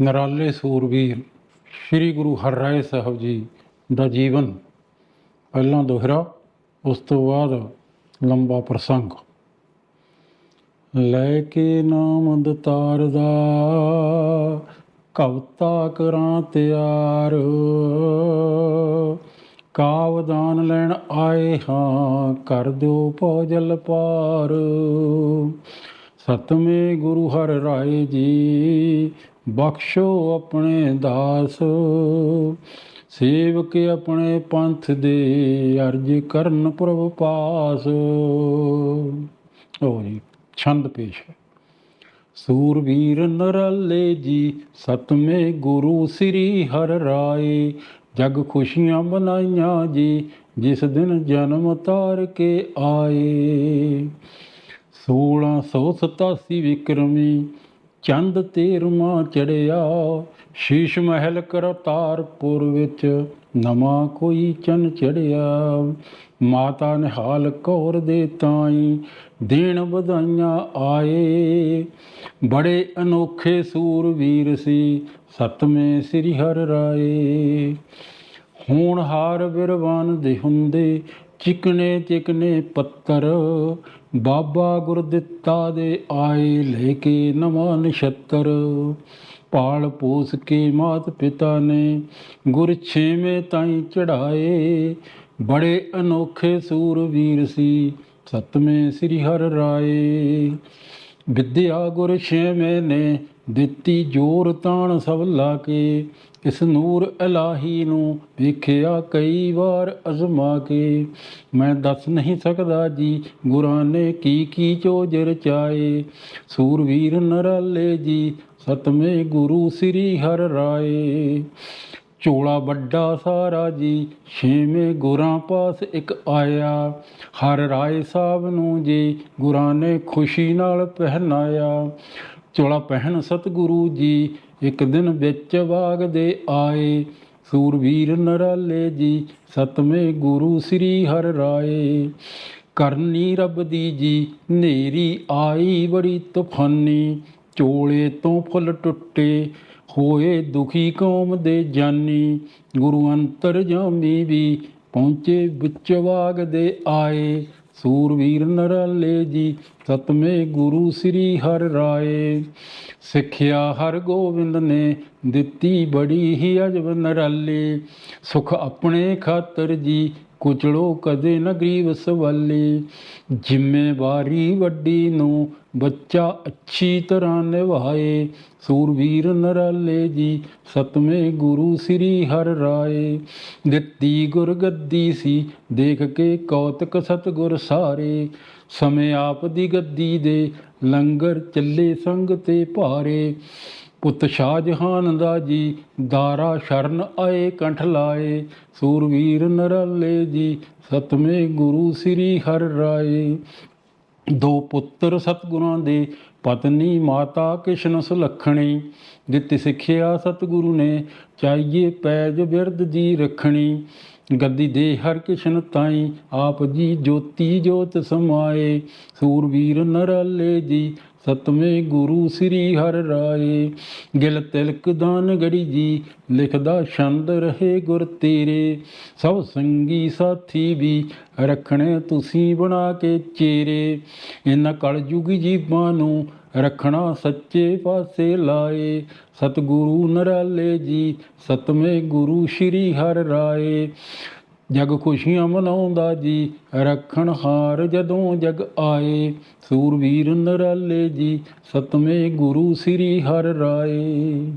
ਨਰਾਲੇ ਸੂਰਬੀਰ, ਸ੍ਰੀ ਗੁਰੂ ਹਰਿਰਾਏ ਸਾਹਿਬ ਜੀ ਦਾ ਜੀਵਨ ਪਹਿਲਾਂ ਦੋਹਰਾ, ਉਸ ਤੋਂ ਬਾਅਦ ਲੰਬਾ ਪ੍ਰਸੰਗ। ਲੈ ਕੇ ਨਾਮ ਦਤਾਰ ਦਾ, ਕਵਤਾ ਕਰਾਂ ਤਿਆਰ। ਕਾਵਦਾਨ ਲੈਣ ਆਏ ਹਾਂ, ਕਰ ਦਿਓ ਭੋਜਲ ਪਾਰ ਸਤਵੇਂ ਗੁਰੂ ਹਰ ਰਾਏ ਜੀ ਬਖਸ਼ੋ ਆਪਣੇ ਦਾਸ। ਸੇਵਕ ਆਪਣੇ ਪੰਥ ਦੇ ਅਰਜ ਕਰਨ ਪ੍ਰਭ ਪਾਸ। ਹੋ ਜੀ, ਛੰਦ ਪੇਸ਼ ਹੈ। ਸੂਰਬੀਰ ਨਰਾਲੇ ਜੀ, ਸਤਮੇ ਗੁਰੂ ਸ੍ਰੀ ਹਰ ਰਾਏ। ਜਗ ਖੁਸ਼ੀਆਂ ਮਨਾਈਆਂ ਜੀ, ਜਿਸ ਦਿਨ ਜਨਮ ਤਾਰ ਕੇ ਆਏ। 1687 ਵਿਕਰਮੀ ਚੰਦ ਤੇਰਵਾਂ ਚੜਿਆ, ਸ਼ੀਸ਼ ਮਹਿਲ ਕਰਤਾਰਪੁਰ ਵਿੱਚ ਨਵਾਂ ਕੋਈ ਚੰਨ ਚੜਿਆ। ਮਾਤਾ ਨਿਹਾਲ ਕੌਰ ਦੇ ਤਾਈ ਦੇਣ ਵਧਾਈਆਂ ਆਏ। ਬੜੇ ਅਨੋਖੇ ਸੂਰਵੀਰ ਸੀ ਸਤਵੇਂ ਸ੍ਰੀ ਹਰ ਰਾਏ। ਹੋਣਹਾਰ ਬਿਰਵਾਨ ਦੇ ਹੁੰਦੇ ਚਿਕਨੇ ਚਿਕਨੇ ਪੱਤਰ ਬਾਬਾ ਗੁਰਦਿੱਤਾ ਦੇ ਆਏ ਲੈ ਕੇ ਨਵਾਂ ਨਛੱਤਰ। ਪਾਲ ਪੋਸ ਕੇ ਮਾਤ ਪਿਤਾ ਨੇ ਗੁਰ ਛੇਵੇਂ ਤਾਈ ਚੜਾਏ ਬੜੇ ਅਨੋਖੇ ਸੂਰਵੀਰ ਸੀ, ਸਤਵੇਂ ਸ੍ਰੀ ਹਰ ਰਾਏ। ਵਿਦਿਆ ਗੁਰ ਛੇਵੇਂ ਨੇ ਦਿੱਤੀ ਜੋਰ ਤਾਣ ਸਭ ਲਾ ਕੇ ਇਸ ਨੂਰ ਇਲਾਹੀ ਨੂੰ ਵੇਖਿਆ ਕਈ ਵਾਰ ਅਜ਼ਮਾ ਕੇ ਮੈਂ ਦੱਸ ਨਹੀਂ ਸਕਦਾ ਜੀ ਗੁਰਾਂ ਨੇ ਕੀ ਕੀ ਚੋਜ ਰਚਾਏ ਸੂਰਵੀਰ ਨਰਾਲੇ ਜੀ ਸਤਵੇਂ ਗੁਰੂ ਸ੍ਰੀ ਹਰ ਰਾਏ। ਚੋਲਾ ਵੱਡਾ ਸਾਰਾ ਜੀ, ਛੇਵੇਂ ਗੁਰਾਂ ਪਾਸ ਇੱਕ ਆਇਆ। ਹਰ ਰਾਏ ਸਾਹਿਬ ਨੂੰ ਜੀ ਗੁਰਾਂ ਨੇ ਖੁਸ਼ੀ ਨਾਲ ਪਹਿਨਾਇਆ। ਝੋਲਾ ਪਹਿਨ ਸਤਿਗੁਰੂ ਜੀ, ਇੱਕ ਦਿਨ ਵਿੱਚ ਬਾਗ ਦੇ ਆਏ। ਸੂਰਵੀਰ ਨਰਾਲੇ ਜੀ ਸਤਵੇਂ ਗੁਰੂ ਸ੍ਰੀ ਹਰਿ ਰਾਏ। ਕਰਨੀ ਰੱਬ ਦੀ ਜੀ, ਨੇਰੀ ਆਈ ਬੜੀ ਤੂਫਾਨੀ। ਚੋਲੇ ਤੋਂ ਫੁੱਲ ਟੁੱਟੇ, ਹੋਏ ਦੁਖੀ ਕੌਮ ਦੇ ਜਾਨੀ। ਗੁਰੂ ਅੰਤਰ ਜਾਮੀ ਵੀ ਪਹੁੰਚੇ ਵਿੱਚ ਬਾਗ ਦੇ ਆਏ। ਸੂਰਵੀਰ ਨਰਾਲੇ ਜੀ ਸਤਵੇਂ ਗੁਰੂ ਸ੍ਰੀ ਹਰ ਰਾਏ। ਸਿੱਖਿਆ ਹਰ ਗੋਬਿੰਦ ਨੇ ਦਿੱਤੀ ਬੜੀ ਹੀ ਅਜਬ ਨਰਾਲੇ। ਸੁਖ ਆਪਣੇ ਖਾਤਰ ਜੀ ਕੁਚਲੋ ਕਦੇ ਨਾ ਗਰੀਬ ਸਵਾਲੇ। ਜ਼ਿੰਮੇਵਾਰੀ ਵੱਡੀ ਨੂੰ ਬੱਚਾ ਅੱਛੀ ਤਰ੍ਹਾਂ ਨਿਭਾਏ। ਸੂਰਵੀਰ ਨਰਾਲੇ ਜੀ ਸਤਵੇਂ ਗੁਰੂ ਸ੍ਰੀ ਹਰ ਰਾਏ। ਦਿੱਤੀ ਗੁਰਗੱਦੀ ਸੀ ਦੇਖ ਕੇ ਕੌਤਕ ਸਤਗੁਰ ਸਾਰੇ। ਸਮੇਂ ਆਪ ਦੀ ਗੱਦੀ ਦੇ ਲੰਗਰ ਚੱਲੇ ਸੰਗ ਤੇ ਭਾਰੇ। ਪੁੱਤ ਸ਼ਾਹਜਹਾਨ ਦਾ ਜੀ ਦਾਰਾ ਸ਼ਰਨ ਆਏ, ਕੰਠ ਲਾਏ। ਸੂਰਵੀਰ ਨਰਾਲੇ ਜੀ ਸਤਵੇਂ ਗੁਰੂ ਸ੍ਰੀ ਹਰ ਰਾਏ। ਦੋ ਪੁੱਤਰ ਸਤਿਗੁਰਾਂ ਦੇ, ਪਤਨੀ ਮਾਤਾ ਕਿਸ਼ਨ ਸੁਲੱਖਣੀ। ਦਿੱਤੀ ਸਿੱਖਿਆ ਸਤਿਗੁਰੂ ਨੇ, ਚਾਹੀਏ ਪੈਜ ਬਿਰਦ ਜੀ ਰੱਖਣੀ। ਗੱਦੀ ਦੇ ਹਰ ਕਿਸ਼ਨ ਤਾਈ, ਆਪ ਜੀ ਜੋਤੀ ਜੋਤ ਸਮਾਏ। ਸੂਰਵੀਰ ਨਰਾਲੇ ਜੀ ਸਤਵੇਂ ਗੁਰੂ ਸ੍ਰੀ ਹਰਿ ਰਾਏ, ਗਿਲ ਤਿਲਕ ਦਾਨ ਗੜੀ ਜੀ, ਲਿਖਦਾ ਛੰਦ ਰਹੇ ਗੁਰ ਤੇਰੇ। ਸਭ ਸੰਗੀ ਸਾਥੀ ਵੀ ਰੱਖਣੇ ਤੁਸੀਂ ਬਣਾ ਕੇ ਚੇਰੇ। ਇਨ ਕਲਯੁਗੀ ਜੀਵਾਂ ਨੂੰ ਰੱਖਣਾ ਸੱਚੇ ਪਾਸੇ ਲਾਏ। ਸਤਿਗੁਰੂ ਨਰਾਲੇ ਜੀ, ਸਤਵੇਂ ਗੁਰੂ ਸ੍ਰੀ ਹਰਿ ਰਾਏ। ਜਗ ਖੁਸ਼ੀਆਂ ਮਨਾਉਂਦਾ ਜੀ, ਰੱਖਣ ਹਾਰ ਜਦੋਂ ਜਗ ਆਏ। ਸੂਰਵੀਰ ਨਰਾਲੇ ਜੀ ਸਤਵੇਂ ਗੁਰੂ ਸ੍ਰੀ ਹਰਿ ਰਾਏ।